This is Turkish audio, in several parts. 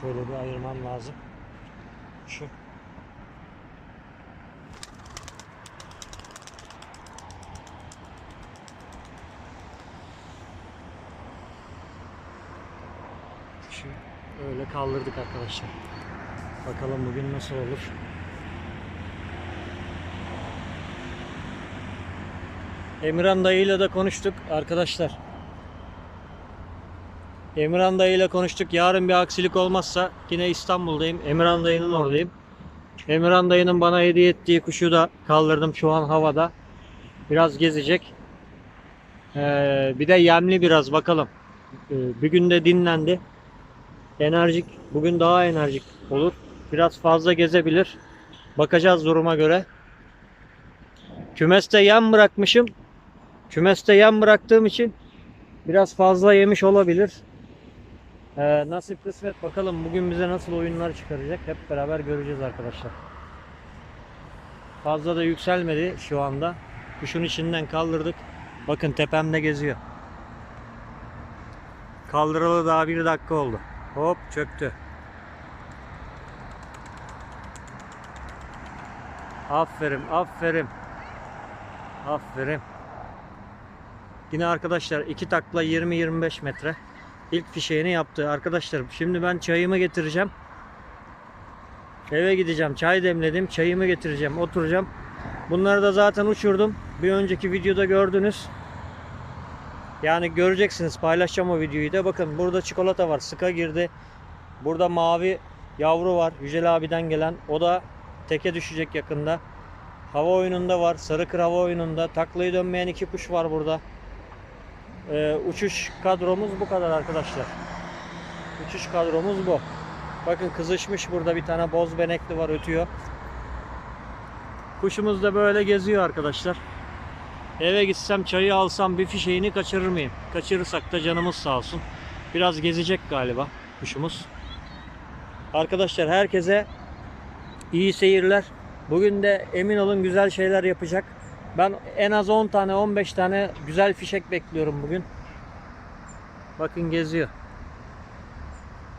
Şöyle bir ayırmam lazım. Şu. Şu öyle kaldırdık arkadaşlar. Bakalım bugün nasıl olur. Emirhan dayıyla da konuştuk arkadaşlar. Emirhan dayıyla konuştuk. Yarın bir aksilik olmazsa yine İstanbul'dayım. Emirhan dayının oradayım. Emirhan dayının bana hediye ettiği kuşu da kaldırdım şu an havada. Biraz gezecek. Ee, bir de yemli biraz bakalım. Ee, bir günde dinlendi. Enerjik. Bugün daha enerjik olur. Biraz fazla gezebilir. Bakacağız duruma göre. Kümeste yem bırakmışım. Kümeste yem bıraktığım için biraz fazla yemiş olabilir. Ee, nasip kısmet bakalım bugün bize nasıl oyunlar çıkaracak hep beraber göreceğiz arkadaşlar. Fazla da yükselmedi şu anda. Kuşun içinden kaldırdık. Bakın tepemde geziyor. Kaldıralı daha bir dakika oldu. Hop çöktü. Aferin, aferin. Aferin. Yine arkadaşlar iki takla 20-25 metre. İlk fişeğini yaptı. Arkadaşlar şimdi ben çayımı getireceğim. Eve gideceğim. Çay demledim. Çayımı getireceğim. Oturacağım. Bunları da zaten uçurdum. Bir önceki videoda gördünüz. Yani göreceksiniz. Paylaşacağım o videoyu da. Bakın burada çikolata var. Sıka girdi. Burada mavi yavru var. Yücel abiden gelen. O da teke düşecek yakında. Hava oyununda var. Sarıkır hava oyununda. Taklayı dönmeyen iki kuş var burada. Ee, uçuş kadromuz bu kadar arkadaşlar. Uçuş kadromuz bu. Bakın kızışmış burada bir tane boz benekli var ötüyor. Kuşumuz da böyle geziyor arkadaşlar. Eve gitsem çayı alsam bir fişeğini kaçırır mıyım? Kaçırırsak da canımız sağ olsun. Biraz gezecek galiba kuşumuz. Arkadaşlar herkese iyi seyirler. Bugün de emin olun güzel şeyler yapacak. Ben en az 10 tane 15 tane güzel fişek bekliyorum bugün. Bakın geziyor.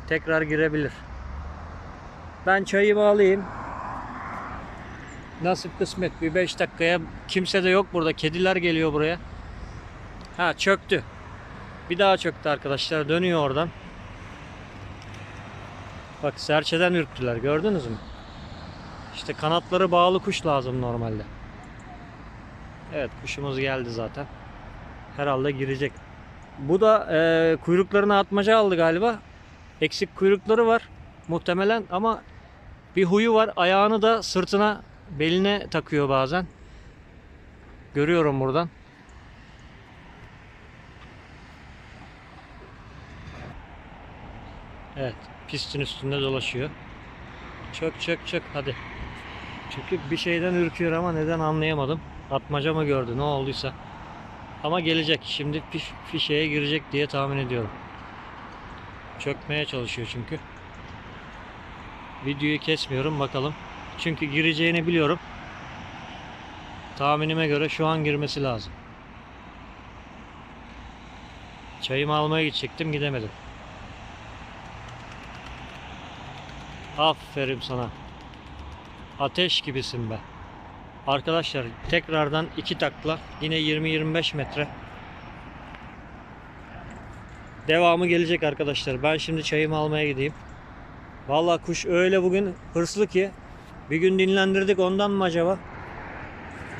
Tekrar girebilir. Ben çayımı alayım. Nasip kısmet bir 5 dakikaya kimse de yok burada. Kediler geliyor buraya. Ha çöktü. Bir daha çöktü arkadaşlar. Dönüyor oradan. Bak serçeden ürktüler. Gördünüz mü? İşte kanatları bağlı kuş lazım normalde. Evet kuşumuz geldi zaten. Herhalde girecek. Bu da e, kuyruklarını atmaca aldı galiba. Eksik kuyrukları var muhtemelen ama bir huyu var. Ayağını da sırtına beline takıyor bazen. Görüyorum buradan. Evet pistin üstünde dolaşıyor. Çök çök çök hadi. Çünkü bir şeyden ürküyor ama neden anlayamadım. Atmaca mı gördü ne olduysa. Ama gelecek. Şimdi fiş, fişeye girecek diye tahmin ediyorum. Çökmeye çalışıyor çünkü. Videoyu kesmiyorum bakalım. Çünkü gireceğini biliyorum. Tahminime göre şu an girmesi lazım. Çayımı almaya gidecektim gidemedim. Aferin sana. Ateş gibisin be. Arkadaşlar tekrardan iki takla yine 20-25 metre. Devamı gelecek arkadaşlar. Ben şimdi çayımı almaya gideyim. Vallahi kuş öyle bugün hırslı ki bir gün dinlendirdik ondan mı acaba?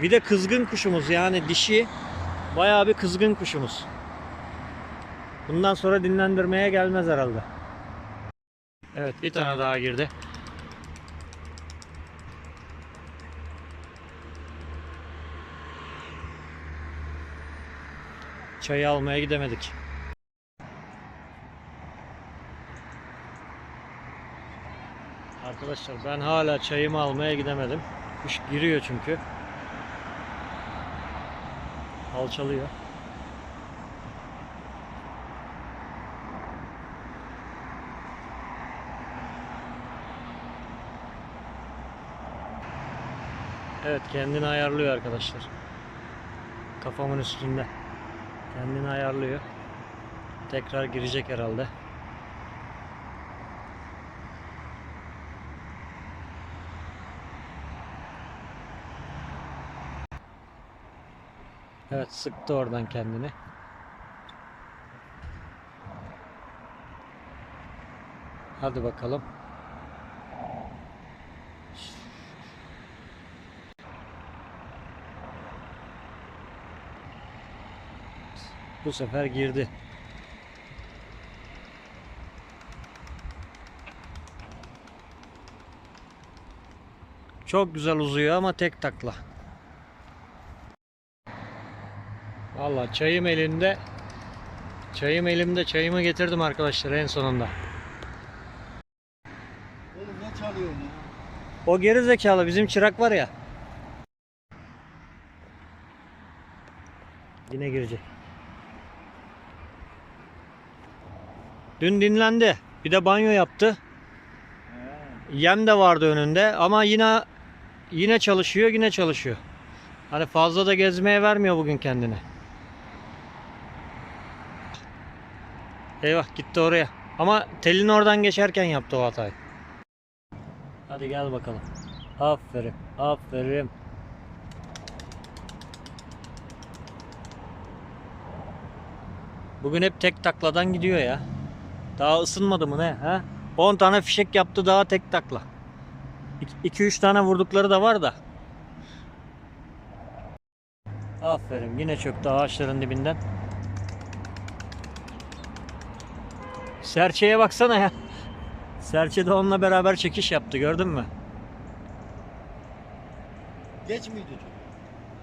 Bir de kızgın kuşumuz yani dişi bayağı bir kızgın kuşumuz. Bundan sonra dinlendirmeye gelmez herhalde. Evet bir tane daha girdi. Çayı almaya gidemedik. Arkadaşlar ben hala çayımı almaya gidemedim. Kuş giriyor çünkü. Alçalıyor. Evet kendini ayarlıyor arkadaşlar. Kafamın üstünde. Kendini ayarlıyor. Tekrar girecek herhalde. Evet sıktı oradan kendini. Hadi bakalım. Bu sefer girdi. Çok güzel uzuyor ama tek takla. Valla çayım elimde. Çayım elimde. Çayımı getirdim arkadaşlar en sonunda. Oğlum ne çalıyorsun ya? O geri zekalı bizim çırak var ya. Yine girecek. Dün dinlendi. Bir de banyo yaptı. Yem de vardı önünde ama yine yine çalışıyor, yine çalışıyor. Hani fazla da gezmeye vermiyor bugün kendine. Eyvah gitti oraya. Ama telin oradan geçerken yaptı o hatayı. Hadi gel bakalım. Aferin, aferin. Bugün hep tek takladan gidiyor ya. Daha ısınmadı mı ne? Ha? 10 tane fişek yaptı daha tek takla. 2-3 tane vurdukları da var da. Aferin yine çöktü ağaçların dibinden. Serçeye baksana ya. Serçe de onunla beraber çekiş yaptı gördün mü? Geç miydi?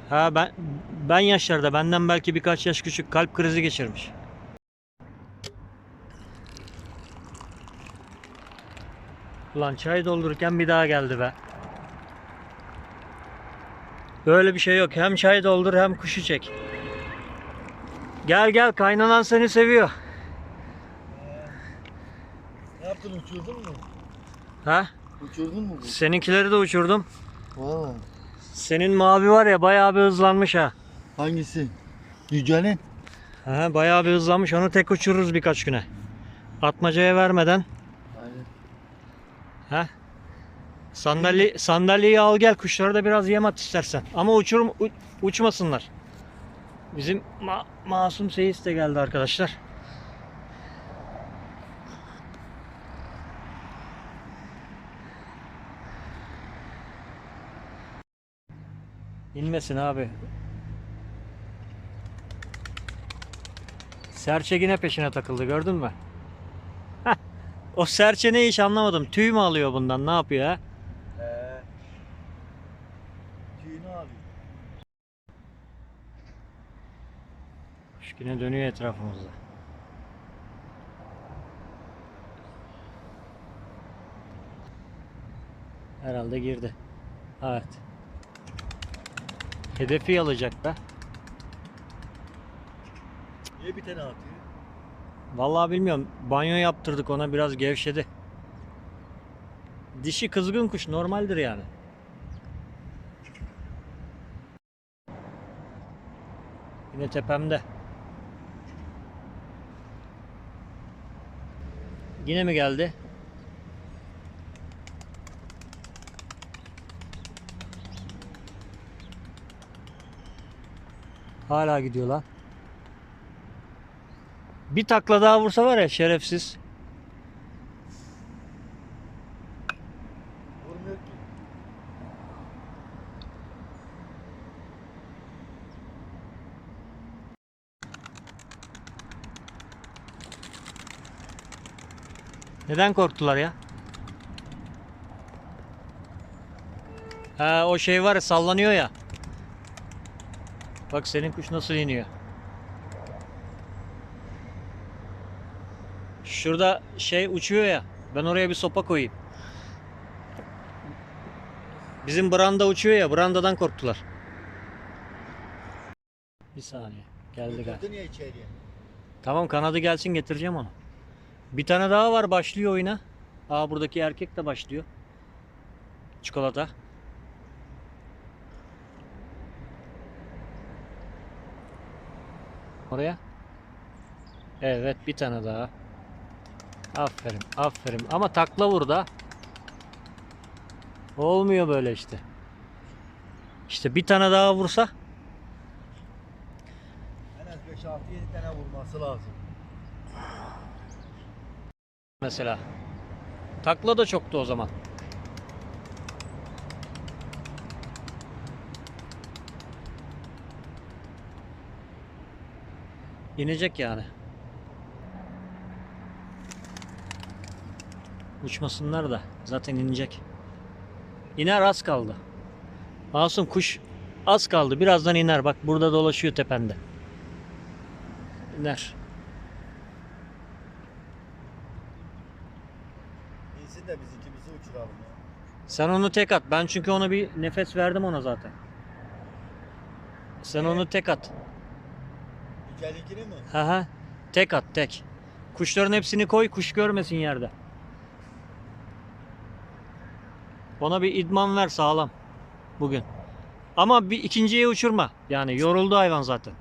Ha ben ben yaşlarda benden belki birkaç yaş küçük kalp krizi geçirmiş. Ulan çay doldururken bir daha geldi be. Böyle bir şey yok. Hem çay doldur hem kuşu çek. Gel gel kaynanan seni seviyor. Ne yaptın uçurdun mu? Ha? Uçurdun mu? bu? Seninkileri de uçurdum. Valla. Senin mavi var ya bayağı bir hızlanmış ha. Hangisi? Yücel'in. Ha bayağı bir hızlanmış. Onu tek uçururuz birkaç güne. Atmacaya vermeden. Ha? Sandalye, sandalyeyi al gel kuşlara da biraz yem at istersen. Ama uçur, u- uçmasınlar. Bizim ma- masum seyis de geldi arkadaşlar. İnmesin abi. Serçe yine peşine takıldı gördün mü? Heh, o serçe ne iş anlamadım. Tüy mü alıyor bundan ne yapıyor ha? Tüyünü alıyor. Kuş yine dönüyor etrafımızda. Herhalde girdi. Evet. Hedefi alacak be. Niye bir tane atıyor? Vallahi bilmiyorum. Banyo yaptırdık ona biraz gevşedi. Dişi kızgın kuş normaldir yani. Yine tepemde. Yine mi geldi? Hala gidiyor lan. Bir takla daha vursa var ya şerefsiz. Vurmuyor ki. Neden korktular ya? Ha o şey var ya sallanıyor ya. Bak senin kuş nasıl iniyor. Şurada şey uçuyor ya. Ben oraya bir sopa koyayım. Bizim branda uçuyor ya. Brandadan korktular. Bir saniye. Geldi galiba. İçeriye. Tamam kanadı gelsin getireceğim onu. Bir tane daha var başlıyor oyuna. Aa buradaki erkek de başlıyor. Çikolata. Oraya. Evet bir tane daha. Aferin aferin ama takla vur da. Olmuyor böyle işte. İşte bir tane daha vursa 6-7 tane vurması lazım. Mesela. Takla da çoktu o zaman. İnecek yani. Uçmasınlar da zaten inecek. İner az kaldı. Masum kuş az kaldı. Birazdan iner. Bak burada dolaşıyor tepende. İner. İnsin de biz ikimizi uçuralım ya. Sen onu tek at. Ben çünkü ona bir nefes verdim ona zaten. Sen onu tek at. Yücel'inkini mi? Aha. Tek at tek. Kuşların hepsini koy kuş görmesin yerde. Ona bir idman ver sağlam. Bugün. Ama bir ikinciye uçurma. Yani yoruldu hayvan zaten.